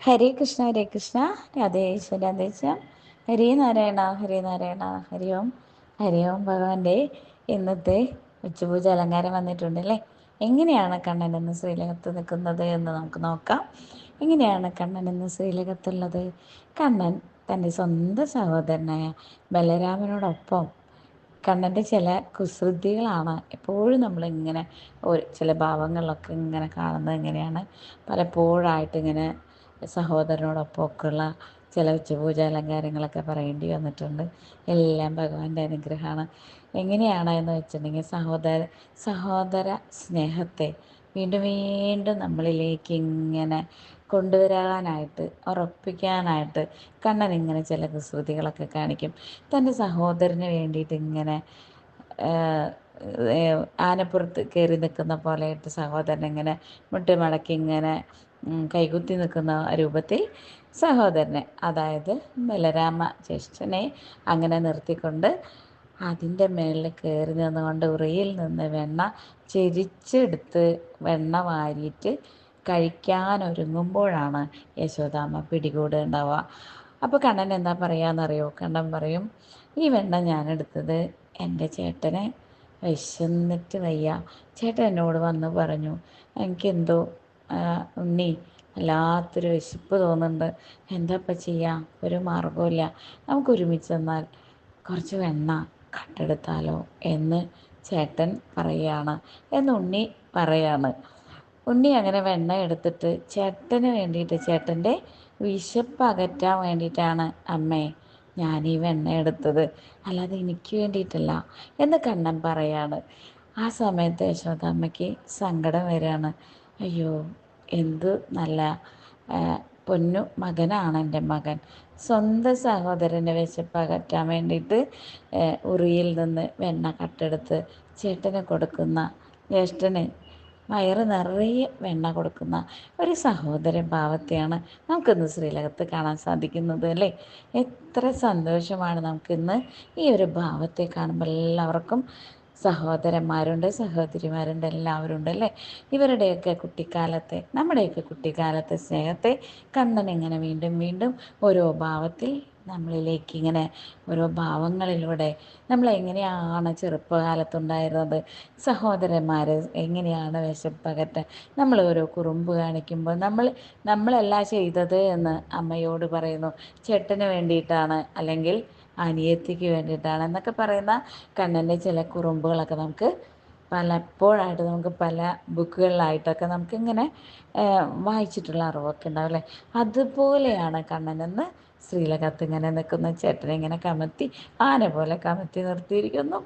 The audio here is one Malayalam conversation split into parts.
ഹരേ കൃഷ്ണ ഹരേ കൃഷ്ണ. രാധേശ്വര രാധേശ്വരം ഹരേ നാരായണ ഹരേ നാരായണ. ഹരി ഓം ഹരി ഓം ഭഗവാന്റെ. ഇന്നത്തെ ഉച്ചപൂജ അലങ്കാരം വന്നിട്ടുണ്ട് അല്ലേ? എങ്ങനെയാണ് കണ്ണൻ എന്ന് ശ്രീലകത്ത് നിൽക്കുന്നത് എന്ന് നമുക്ക് നോക്കാം. എങ്ങനെയാണ് കണ്ണൻ എന്ന് ശ്രീലകത്തുള്ളത്? കണ്ണൻ തന്റെ സ്വന്തം സഹോദരനായ ബലരാമനോടൊപ്പം കണ്ണന്റെ ചില കുസൃതികളാണ് എപ്പോഴും നമ്മളിങ്ങനെ ഒരു ചില ഭാവങ്ങളിലൊക്കെ ഇങ്ങനെ കാണുന്നത് എങ്ങനെയാണ്? പലപ്പോഴായിട്ട് ഇങ്ങനെ സഹോദരനോടൊപ്പമൊക്കെയുള്ള ചില ഉച്ചപൂജ അലങ്കാരങ്ങളൊക്കെ പറയേണ്ടി വന്നിട്ടുണ്ട്. എല്ലാം ഭഗവാന്റെ അനുഗ്രഹമാണ്. എങ്ങനെയാണ് എന്ന് വെച്ചിട്ടുണ്ടെങ്കിൽ സഹോദര സഹോദര സ്നേഹത്തെ വീണ്ടും വീണ്ടും നമ്മളിലേക്ക് ഇങ്ങനെ കൊണ്ടുവരാനായിട്ട് ഉറപ്പിക്കാനായിട്ട് കണ്ണൻ ഇങ്ങനെ ചില കുസൃതികളൊക്കെ കാണിക്കും. തന്റെ സഹോദരന് വേണ്ടിയിട്ട് ഇങ്ങനെ ആനപ്പുറത്ത് കയറി നിൽക്കുന്ന പോലെയായിട്ട് സഹോദരൻ ഇങ്ങനെ മുട്ടുമടക്കി ഇങ്ങനെ കൈകുത്തി നിൽക്കുന്ന രൂപത്തിൽ സഹോദരനെ അതായത് ബലരാമ ജ്യേഷ്ഠനെ അങ്ങനെ നിർത്തിക്കൊണ്ട് അതിന്റെ മേളിൽ കയറി നിന്നുകൊണ്ട് ഉറിയിൽ നിന്ന് വെണ്ണ ചിരിച്ചെടുത്ത് വെണ്ണ വാരിയിട്ട് കഴിക്കാൻ ഒരുങ്ങുമ്പോഴാണ് യശോദാമ്മ പിടികൂടുണ്ടാവുക. അപ്പോൾ കണ്ണൻ എന്താ പറയാന്നറിയോ? കണ്ണൻ പറയും ഈ വെണ്ണ ഞാനെടുത്തത് എന്റെ ചേട്ടനെ വിശന്നിട്ട് വയ്യ. ചേട്ടൻ എന്നോട് വന്ന് പറഞ്ഞു എനിക്കെന്തോ ഉണ്ണി. വല്ലാത്തൊരു വിശപ്പ് തോന്നുന്നുണ്ട്. എന്താപ്പ ചെയ്യുക ചെയ്യാം? ഒരു മാർഗമില്ല നമുക്ക് ഒരുമിച്ച് തന്നാൽ കുറച്ച് വെണ്ണ കട്ടെടുത്താലോ എന്ന് ചേട്ടൻ പറയുകയാണ്. എന്ന് ഉണ്ണി പറയാണ് ഉണ്ണി അങ്ങനെ വെണ്ണ എടുത്തിട്ട് ചേട്ടന് വേണ്ടിയിട്ട് ചേട്ടന്റെ വിശപ്പ് അകറ്റാൻ വേണ്ടിയിട്ടാണ്. അമ്മേ ഞാൻ ഈ വെണ്ണ എടുത്തത്. അല്ലാതെ എനിക്ക് വേണ്ടിയിട്ടല്ല എന്ന് കണ്ണൻ പറയാണ് ആ സമയത്ത് യശോദാമ്മയ്ക്ക് സങ്കടം വരികയാണ്. അയ്യോ എന്ത് നല്ല പൊന്നു മകനാണ് എന്റെ മകൻ. സ്വന്തം സഹോദരനെ വിശപ്പ് അകറ്റാൻ വേണ്ടിയിട്ട് ഉറിയിൽ നിന്ന് വെണ്ണ കട്ടെടുത്ത് ചേട്ടന് കൊടുക്കുന്ന ജ്യേഷ്ഠന് വയറ് നിറയെ വെണ്ണ കൊടുക്കുന്ന ഒരു സഹോദരൻ ഭാവത്തെയാണ് നമുക്കിന്ന് ശ്രീലകത്ത് കാണാൻ സാധിക്കുന്നത് അല്ലേ? എത്ര സന്തോഷമാണ് നമുക്കിന്ന് ഈ ഒരു ഭാവത്തെ കാണുമ്പോൾ എല്ലാവർക്കും സഹോദരന്മാരുണ്ട് സഹോദരിമാരുണ്ട് എല്ലാവരും ഉണ്ട് അല്ലേ? ഇവരുടെയൊക്കെ കുട്ടിക്കാലത്തെ നമ്മുടെയൊക്കെ കുട്ടിക്കാലത്തെ സ്നേഹത്തെ കണ്ണൻ ഇങ്ങനെ വീണ്ടും വീണ്ടും ഓരോ ഭാവത്തിൽ നമ്മളിലേക്ക് ഇങ്ങനെ ഓരോ ഭാവങ്ങളിലൂടെ നമ്മൾ എങ്ങനെയാണ് ചെറുപ്പകാലത്തുണ്ടായിരുന്നത്? സഹോദരന്മാർ എങ്ങനെയാണ് വിശപ്പകറ്റാൻ നമ്മൾ ഓരോ കുറുമ്പ് കാണിക്കുമ്പോൾ നമ്മൾ നമ്മളല്ല ചെയ്തത് എന്ന് അമ്മയോട് പറയുന്നു. ചേട്ടന് വേണ്ടിയിട്ടാണ്. അല്ലെങ്കിൽ അനിയത്തിക്ക് വേണ്ടിയിട്ടാണ് എന്നൊക്കെ പറയുന്ന കണ്ണന്റെ ചില കുറുമ്പുകളൊക്കെ നമുക്ക് പലപ്പോഴായിട്ട് നമുക്ക് പല ബുക്കുകളിലായിട്ടൊക്കെ നമുക്കിങ്ങനെ വായിച്ചിട്ടുള്ള അറിവൊക്കെ ഉണ്ടാവും അല്ലേ? അതുപോലെയാണ് കണ്ണനെന്ന് ശ്രീലകത്ത് ഇങ്ങനെ നിൽക്കുന്ന ചേട്ടനെ ഇങ്ങനെ കമത്തി ആന പോലെ കമത്തി നിർത്തിയിരിക്കുന്നു.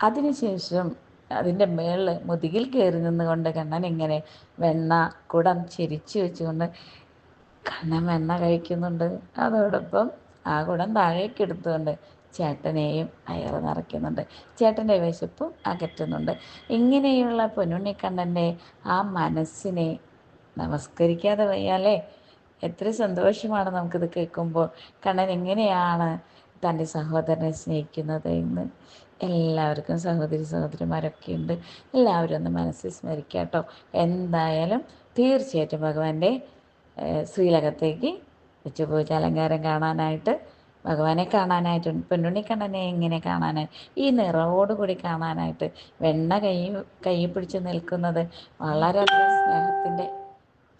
അതിനുശേഷം അതിന്റെ മേളിൽ മുതുകിൽ കയറി നിന്നുകൊണ്ട് കണ്ണൻ ഇങ്ങനെ വെണ്ണ കുടം ചെരിച്ചു വെച്ചുകൊണ്ട് കണ്ണൻ വെണ്ണ കഴിക്കുന്നുണ്ട്. അതോടൊപ്പം ആ കുടം താഴേക്ക് എടുത്തുകൊണ്ട് ചേട്ടനെയും അയറ് നിറയ്ക്കുന്നുണ്ട്. ചേട്ടന്റെ വിശപ്പും അകറ്റുന്നുണ്ട്. ഇങ്ങനെയുള്ള പൊന്നുണ്ണിക്കണ്ണന്റെ ആ മനസ്സിനെ നമസ്കരിക്കാതെ വയ്യാലേ എത്ര സന്തോഷമാണ് നമുക്കിത് കേൾക്കുമ്പോൾ. കണ്ണൻ എങ്ങനെയാണ് തന്റെ സഹോദരനെ സ്നേഹിക്കുന്നത് എന്ന്. എല്ലാവർക്കും സഹോദരി സഹോദരിമാരൊക്കെ ഉണ്ട്. എല്ലാവരും ഒന്ന് മനസ്സിൽ സ്മരിക്കാം കേട്ടോ എന്തായാലും തീർച്ചയായിട്ടും ഭഗവാന്റെ ശ്രീലകത്തേക്ക് ഉച്ചപൂജ അലങ്കാരം കാണാനായിട്ട് ഭഗവാനെ കാണാനായിട്ട് പൊന്നുണ്ണിക്കണ്ണനെ എങ്ങനെ കാണാനായിട്ട് ഈ നിറവോടുകൂടി കാണാനായിട്ട് വെണ്ണ കൈ കൈ പിടിച്ച് നിൽക്കുന്നത് വളരെ സ്നേഹത്തിന്റെ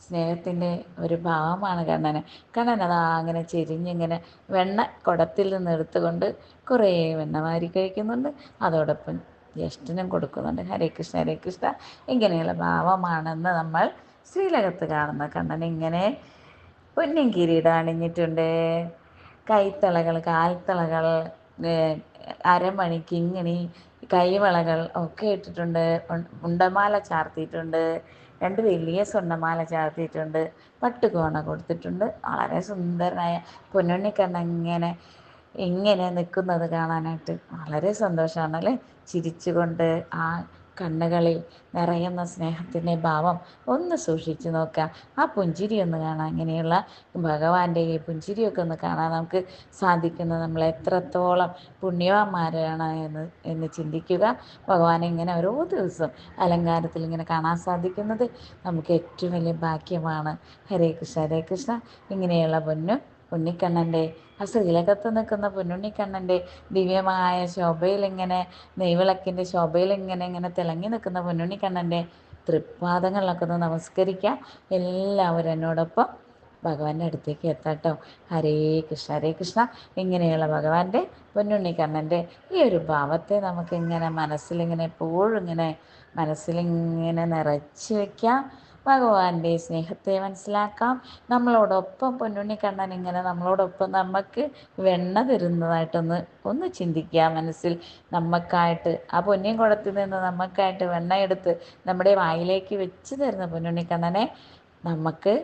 സ്നേഹത്തിന്റെ ഒരു ഭാവമാണ് കണ്ണനെ. കണ്ണൻ അതാ അങ്ങനെ ചെരിഞ്ഞിങ്ങനെ വെണ്ണ കുടത്തിൽ നിന്ന് എടുത്തുകൊണ്ട് കുറേ വെണ്ണ വാരി കഴിക്കുന്നുണ്ട്. അതോടൊപ്പം ജ്യേഷ്ഠനും കൊടുക്കുന്നുണ്ട്. ഹരേ കൃഷ്ണ ഹരേ കൃഷ്ണ. ഇങ്ങനെയുള്ള ഭാവമാണെന്ന് നമ്മൾ ശ്രീലകത്ത് കാണുന്ന കണ്ണൻ ഇങ്ങനെ പൊന്നിൻ കിരീടം അണിഞ്ഞിട്ടുണ്ട്. കൈത്തളകൾ കാൽത്തളകൾ അരമണി കിങ്ങിണി കൈവളകൾ ഒക്കെ ഇട്ടിട്ടുണ്ട്. ഉണ്ടമാല ചാർത്തിയിട്ടുണ്ട്. രണ്ട് വലിയ സ്വർണമാല ചാർത്തിയിട്ടുണ്ട്. പട്ടുകോണ കൊടുത്തിട്ടുണ്ട്. വളരെ സുന്ദരനായ പൊന്നുണ്ണിക്കണ്ണ ഇങ്ങനെ ഇങ്ങനെ നിൽക്കുന്നത് കാണാനായിട്ട് വളരെ സന്തോഷമാണ് അല്ലേ ചിരിച്ചുകൊണ്ട് ആ കണ്ണുകളിൽ നിറയുന്ന സ്നേഹത്തിന്റെ ഭാവം ഒന്ന് സൂക്ഷിച്ചു നോക്കുക. ആ പുഞ്ചിരി ഒന്ന് കാണാം. ഇങ്ങനെയുള്ള ഭഗവാന്റെ ഈ പുഞ്ചിരിയൊക്കെ ഒന്ന് കാണാൻ നമുക്ക് സാധിക്കുന്നത് നമ്മൾ എത്രത്തോളം പുണ്യവാന്മാരാണ് എന്ന് എന്ന് ചിന്തിക്കുക. ഭഗവാനെ ഇങ്ങനെ ഓരോ ദിവസം അലങ്കാരത്തിൽ ഇങ്ങനെ കാണാൻ സാധിക്കുന്നത് നമുക്ക് ഏറ്റവും വലിയ ഭാഗ്യമാണ്. ഹരേ കൃഷ്ണ ഹരേ കൃഷ്ണ. ഇങ്ങനെയുള്ള പൊന്നു ഉണ്ണിക്കണ്ണന്റെ. ആ ശ്രീലകത്ത് നിൽക്കുന്ന പൊന്നുണ്ണിക്കണ്ണന്റെ ദിവ്യമായ ശോഭയിൽ ഇങ്ങനെ നെയ്വിളക്കിന്റെ ശോഭയിൽ ഇങ്ങനെ ഇങ്ങനെ തിളങ്ങി നിൽക്കുന്ന പൊന്നുണ്ണിക്കണ്ണന്റെ തൃപ്പാദങ്ങളിലൊക്കെ ഒന്ന് നമസ്കരിക്കാം. എല്ലാവരും എന്നോടൊപ്പം ഭഗവാന്റെ അടുത്തേക്ക് എത്താട്ടോ ഹരേ കൃഷ്ണ ഹരേ കൃഷ്ണ. ഇങ്ങനെയുള്ള ഭഗവാന്റെ പൊന്നുണ്ണിക്കണ്ണന്റെ ഈ ഒരു ഭാവത്തെ നമുക്കിങ്ങനെ മനസ്സിലിങ്ങനെ എപ്പോഴും ഇങ്ങനെ മനസ്സിലിങ്ങനെ നിറച്ച് വയ്ക്കാം ഭഗവാന്റെ സ്നേഹത്തെ മനസ്സിലാക്കാം. നമ്മളോടൊപ്പം പൊന്നുണ്ണിക്കണ്ണൻ ഇങ്ങനെ നമ്മളോടൊപ്പം നമുക്ക് വെണ്ണ തരുന്നതായിട്ടൊന്ന് ഒന്ന് ചിന്തിക്കുക മനസ്സിൽ. നമുക്കായിട്ട് ആ പൊന്നിയും കുളത്തിൽ നിന്ന് നമുക്കായിട്ട് വെണ്ണ എടുത്ത് നമ്മുടെ വായിലേക്ക് വെച്ച് തരുന്ന പൊന്നുണ്ണിക്കണ്ണനെ നമുക്ക്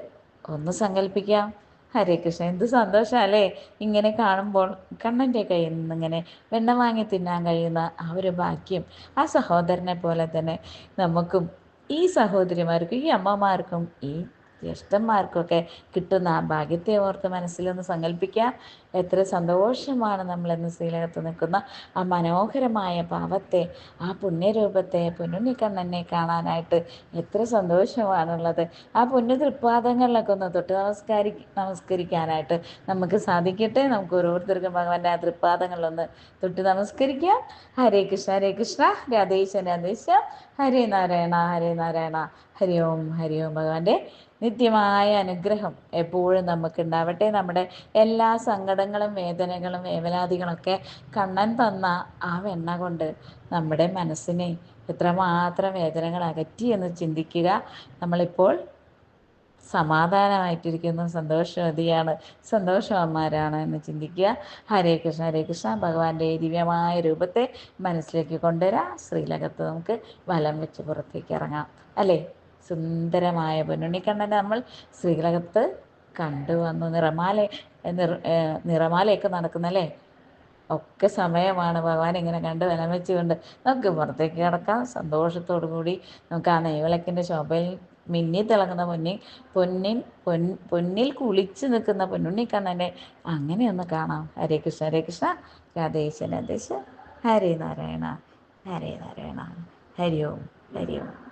ഒന്ന് സങ്കല്പിക്കാം ഹരേ കൃഷ്ണ എന്ത് സന്തോഷം അല്ലേ? ഇങ്ങനെ കാണുമ്പോൾ കണ്ണന്റെ കയ്യിൽ നിന്ന് ഇങ്ങനെ വെണ്ണ വാങ്ങി തിന്നാൻ കഴിയുന്ന ആ ഒരു ഭാഗ്യം ആ സഹോദരനെ പോലെ തന്നെ നമുക്കും ഈ സഹോദരിമാർക്കും ഈ അമ്മമാർക്കും ഈ ജ്യേഷ്ഠന്മാർക്കൊക്കെ കിട്ടുന്ന ആ ഭാഗ്യത്തെ ഓർത്ത് മനസ്സിലൊന്ന് സങ്കല്പിക്കുക എത്ര സന്തോഷമാണ് നമ്മളെന്ന് ശ്രീലകത്ത് നിൽക്കുന്ന ആ മനോഹരമായ ഭാവത്തെ ആ പുണ്യരൂപത്തെ പൊന്നുണ്ണിക്കണ്ണനെ കാണാനായിട്ട് എത്ര സന്തോഷമാണുള്ളത്. ആ പുണ്യ തൃപ്പാദങ്ങളിലൊക്കെ ഒന്ന് തൊട്ട് നമസ്കാരി നമസ്കരിക്കാനായിട്ട് നമുക്ക് സാധിക്കട്ടെ. നമുക്ക് ഓരോരുത്തർക്കും ഭഗവാന്റെ ആ തൃപ്പാദങ്ങളിലൊന്ന് തൊട്ട് നമസ്കരിക്കാം. ഹരേ കൃഷ്ണ ഹരേ കൃഷ്ണ. രാധേശ രാധേശ ഹരേ നാരായണ ഹരേ നാരായണ. ഹരി ഓം ഹരി ഓം. ഭഗവാന്റെ നിത്യമായ അനുഗ്രഹം എപ്പോഴും നമുക്കുണ്ടാവട്ടെ. നമ്മുടെ എല്ലാ സങ്കടങ്ങളും വേദനകളും വേവലാതികളൊക്കെ കണ്ണൻ തന്ന ആ വെണ്ണ കൊണ്ട് നമ്മുടെ മനസ്സിനെ എത്രമാത്രം വേദനകൾ അകറ്റി എന്ന് ചിന്തിക്കുക. നമ്മളിപ്പോൾ സമാധാനമായിട്ടിരിക്കുന്നു. സന്തോഷവതിയാണ്. സന്തോഷവന്മാരാണ് എന്ന് ചിന്തിക്കുക. ഹരേ കൃഷ്ണ ഹരേ കൃഷ്ണ. ഭഗവാന്റെ ദിവ്യമായ രൂപത്തെ മനസ്സിലേക്ക് കൊണ്ടുവരാം. ശ്രീലകത്ത് നമുക്ക് വലം വെച്ച് പുറത്തേക്ക് ഇറങ്ങാം. അല്ലേ? സുന്ദരമായ പൊന്നുണ്ണിക്കണ്ണനെ നമ്മൾ ശ്രീലകത്ത് കണ്ടുവന്നു. നിറമാല നിറ നിറമാലയൊക്കെ നടക്കുന്നല്ലേ? ഒക്കെ സമയമാണ്. ഭഗവാൻ ഇങ്ങനെ കണ്ട് വിലമിച്ചുകൊണ്ട് നമുക്ക് പുറത്തേക്ക് കിടക്കാം. സന്തോഷത്തോടു കൂടി നമുക്ക് ആ നെയ്വിളക്കിന്റെ ശോഭയിൽ മിന്നി തിളങ്ങുന്ന പൊന്നി പൊന്നിൻ പൊൻ പൊന്നിൽ കുളിച്ച് നിൽക്കുന്ന പൊന്നുണ്ണിക്കണ്ണനെ അങ്ങനെ ഒന്ന് കാണാം. ഹരേ കൃഷ്ണ ഹരേ കൃഷ്ണ. രാധേശ രാധേശ ഹരേ നാരായണ ഹരേ നാരായണ ഹരി ഓം ഹരി ഓം